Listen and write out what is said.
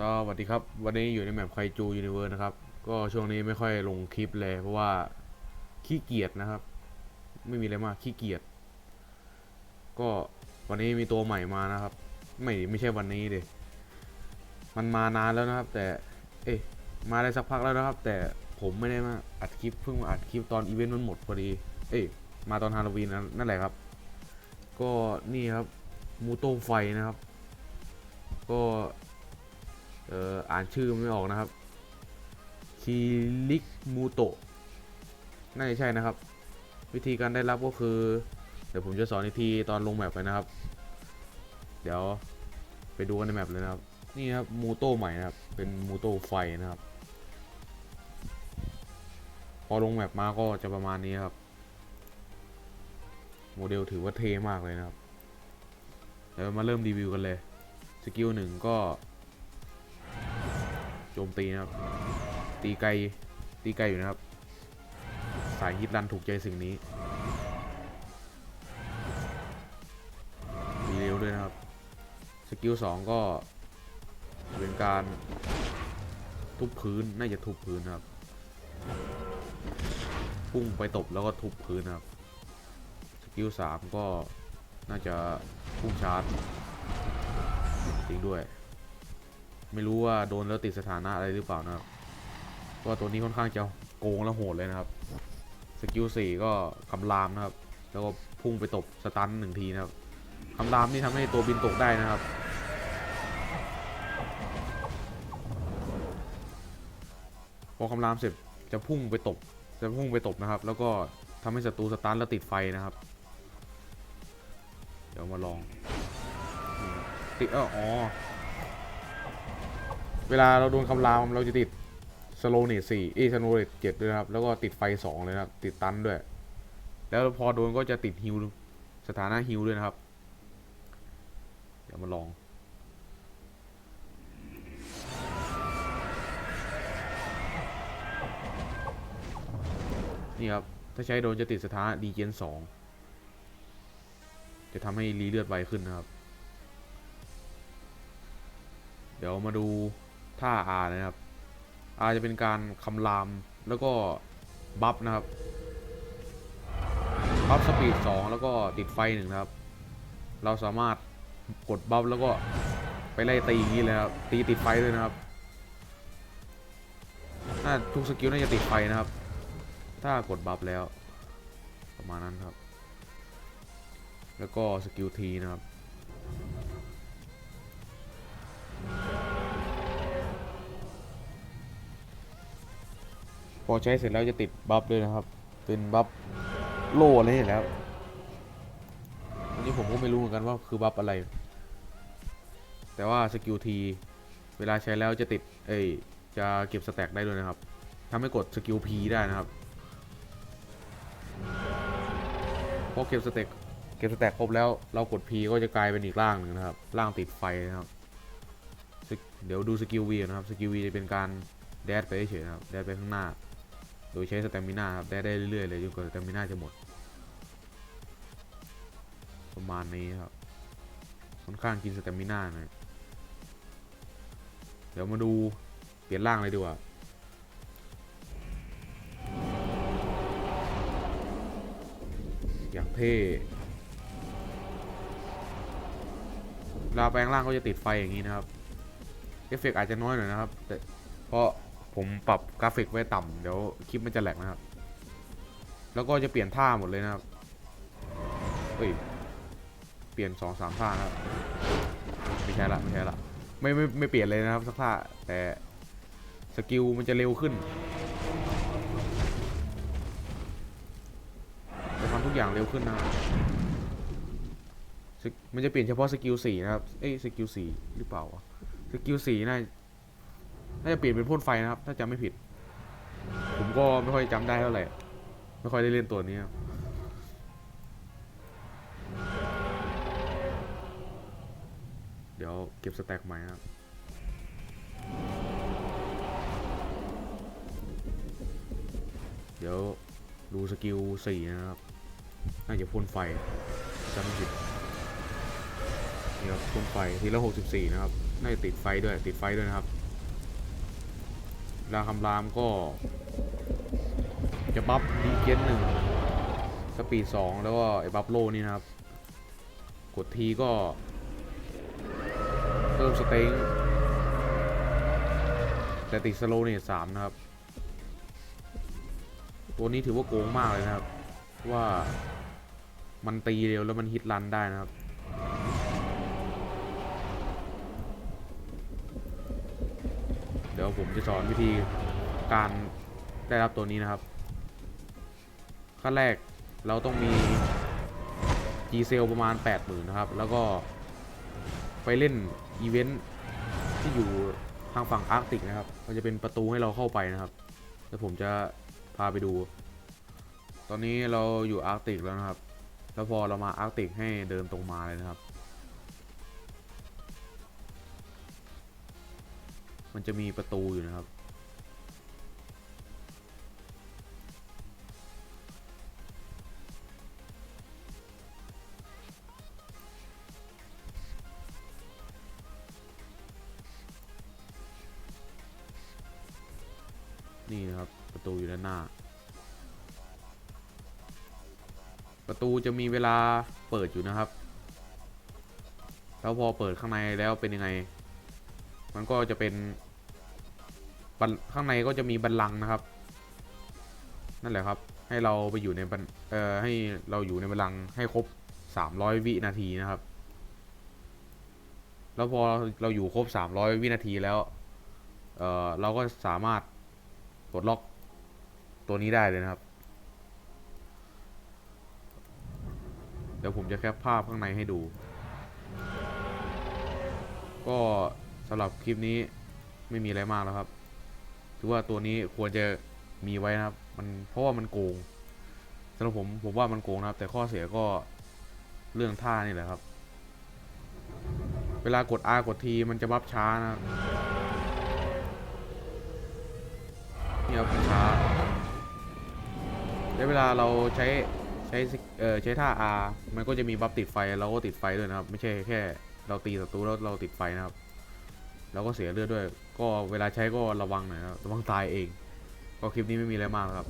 สวัสดีครับ วันนี้อยู่ในแมปไคจูยูนิเวิร์นะครับ ก็ช่วงนี้ไม่ค่อยลงคลิปเลย เพราะว่าขี้เกียจนะครับ ไม่มีอะไรมากขี้เกียจก็วันนี้มีตัวใหม่มานะครับ ไม่ไม่ใช่วันนี้เดิมันมานานแล้วนะครับ แต่ เอ๊ะมาได้สักพักแล้วนะครับ แต่ผมไม่ได้มาอัดคลิปเพิ่งมาอัดคลิปตอนอีเวนต์มันหมดพอดี เอ้ยมาตอนฮาโลวีนนั่นแหละครับ ก็นี่ครับมูโตไฟนะครับ ก็ เอ่ออ่านชื่อไม่ออกนะครับคิริกมูโตะน่าจะใช่นะครับ วิธีการได้รับก็คือ เดี๋ยวผมจะสอนอีกทีตอนลงแมปไปนะครับ เดี๋ยวไปดูกันในแมปเลยนะครับ นี่ครับมูโตใหม่นะครับ เป็นมูโตไฟนะครับ พอลงแมปมาก็จะประมาณนี้ครับ โมเดลถือว่าเท่มากเลยนะครับ เดี๋ยวมาเริ่มรีวิวกันเลย สกิลหนึ่งก็ โจมตีนะครับ ตีไกล ตีไกลอยู่นะครับ สายฮิตรันถูกใจสิ่งนี้มีเร็วด้วยนะครับ สกิลสองก็เป็นการทุบพื้น น่าจะทุบพื้นครับ พุ่งไปตบแล้วก็ทุบพื้นครับ สกิลสามก็น่าจะพุ่งชาร์จจริงด้วย ไม่รู้ว่าโดนแล้วติดสถานะอะไรหรือเปล่านะครับเพราะว่าตัวนี้ค่อนข้างจะโกงและโหดเลยนะครับสกิลสี่ก็คำรามนะครับ แล้วก็พุ่งไปตบสตันหนึ่งทีนะครับคำรามนี่ทำให้ตัวบินตกได้นะครับพอคำรามเสร็จจะพุ่งไปตบ จะพุ่งไปตบนะครับ แล้วก็ทำให้ศัตรูสตันแล้วติดไฟนะครับ เดี๋ยวมาลองติดเอออ๋อ เวลาเราโดนคำรามเราจะติดสโลเนตสี่เอยสโลเนตเจ็ดด้วยนะครับ แล้วก็ติดไฟสองเลยนะครับ ติดตันด้วย แล้วพอโดนก็จะติดฮิวสถานะฮิวด้วยนะครับ เดี๋ยวมาลองนี่ครับ ถ้าใช้โดนจะติดสถานะดีเจนสองจะทำให้รีเลือดไวขึ้นนะครับ เดี๋ยวมาดู ท่า R นะครับ R จะเป็นการคำรามแล้วก็บัฟนะครับบัฟสปีด2แล้วก็ติดไฟหนึ่งครับ เราสามารถกดบัฟแล้วก็ไปไล่ตีอย่างนี้เลยครับตีติดไฟด้วยนะครับน่าทุกสกิลน่าจะติดไฟนะครับ ถ้ากดบัฟแล้ว ประมาณนั้นครับ แล้วก็สกิลทีนะครับ พอใช้เสร็จแล้วจะติดบัฟด้วยนะครับ เป็นบัฟโล่อะไรนี่และครับอันนี้ผมก็ไม่รู้เหมือนกันว่าคือบัฟอะไร แต่ว่าสกิลทีเวลาใช้แล้วจะติด เอ้ย จะเก็บสแต็กได้ด้วยนะครับทำให้กดสกิล P ได้นะครับ พอเก็บสแต็กเก็บสแต็กครบแล้วเรากด P ก็จะกลายเป็นอีกร่างหนึ่งนะครับ ร่างติดไฟนะครับ เดี๋ยวดูสกิล V นะครับ สกิล V จะเป็นการแดดไปเฉยนะครับ แดดไปข้างหน้า ดยใช้สเตมิน่าครับได้ได้เรื่อยๆเลยจนกว่าสเตมิน่าจะหมด ประมาณนี้ครับค่อนข้างกินสเตมิน่าหน่อยเดี๋ยวมาดูเปลี่ยนร่างเลยดีกว่าอย่างเท่เวลาแปลงร่างก็จะติดไฟอย่างนี้นะครับ เอฟเฟกต์อาจจะน้อยหน่อยนะครับ แต่เพราะ ผมปรับกราฟิกไว้ต่ำเดี๋ยวคลิปมันจะแหลกนะครับ แล้วก็จะเปลี่ยนท่าหมดเลยนะครับเฮ้ยเปลี่ยนสองสามท่านะครับไม่ใช่ละไม่ใช่ละไม่ไม่ไม่เปลี่ยนเลยนะครับสักท่าแต่สกิลมันจะเร็วขึ้นจะทำทุกอย่างเร็วขึ้นนะมันจะเปลี่ยนเฉพาะสกิลสี่นะครับ เอ้ยสกิลสี่หรือเปล่าวะ สกิลสี่น่า น่าจะเปลี่ยนเป็นพ่นไฟนะครับ ถ้าจำไม่ผิด ผมก็ไม่ค่อยจำได้เท่าไหร่ ไม่ค่อยได้เล่นตัวนี้เดี๋ยวเก็บสแต็กใหม่ครับเดี๋ยวดูสกิลสี่นะครับ น่าจะพ่นไฟจำไม่ผิดนี่ครับพ่นไฟทีละหกสิบสี่นะครับ น่าจะติดไฟด้วย ติดไฟด้วยนะครับ ลาคำรามก็ จะบัฟดีเกนหนึ่งสปีดสองแล้วก็ไอ้บัฟโลนี่นะครับ กดทีก็เพิ่มสเต็งแต่ติดสโลเนี่ยสามนะครับ ตัวนี้ถือว่าโกงมากเลยนะครับ ว่ามันตีเร็วแล้วมันฮิตรันได้นะครับ เดี๋ยวผมจะสอนวิธีการได้รับตัวนี้นะครับ ขั้นแรกเราต้องมี G c e l ประมาณ 80,000นะครับ แล้วก็ไปเล่นอีเวนท์ที่อยู่ทางฝั่งอาร์กติกนะครับ มันจะเป็นประตูให้เราเข้าไปนะครับ แล้วผมจะพาไปดู ตอนนี้เราอยู่อาร์กติกแล้วนะครับ แล้วพอเรามาอาร์กติกให้เดินตรงมาเลยนะครับ มันจะมีประตูอยู่นะครับ นี่นะครับประตูอยู่ด้านหน้า ประตูจะมีเวลาเปิดอยู่นะครับ แล้วพอเปิดข้างในแล้วเป็นยังไงมันก็จะเป็นบัน ข้างในก็จะมีบันลังนะครับ นั่นแหละครับ ให้เราไปอยู่ในบันเอ่อให้เราอยู่ในบันลังให้ครบ 300 วินาทีนะครับ แล้วพอเราอยู่ครบ 300 วินาทีแล้ว เอ่อเราก็สามารถปลดล็อกตัวนี้ได้เลยนะครับ เดี๋ยวผมจะแคปภาพข้างในให้ดู ก็สำหรับคลิปนี้ไม่มีอะไรมากแล้วครับ ถือว่าตัวนี้ควรจะมีไว้นะครับ มันเพราะว่ามันโกงสำหรับผมผมว่ามันโกงนะครับ แต่ข้อเสียก็เรื่องท่านี่แหละครับ เวลากด R กด T มันจะบัฟช้านะครับนี่ครับช้าแล้วเวลาเราใช้ใช้เอ่อใช้ท่า R มันก็จะมีบัฟติดไฟเราก็ติดไฟด้วยนะครับ ไม่ใช่แค่ เราตีศัตรูแล้วเราติดไฟนะครับแล้วก็เสียเลือดด้วย ก็เวลาใช้ก็ระวังหน่อยครับระวังตายเอง ก็คลิปนี้ไม่มีอะไรมากครับ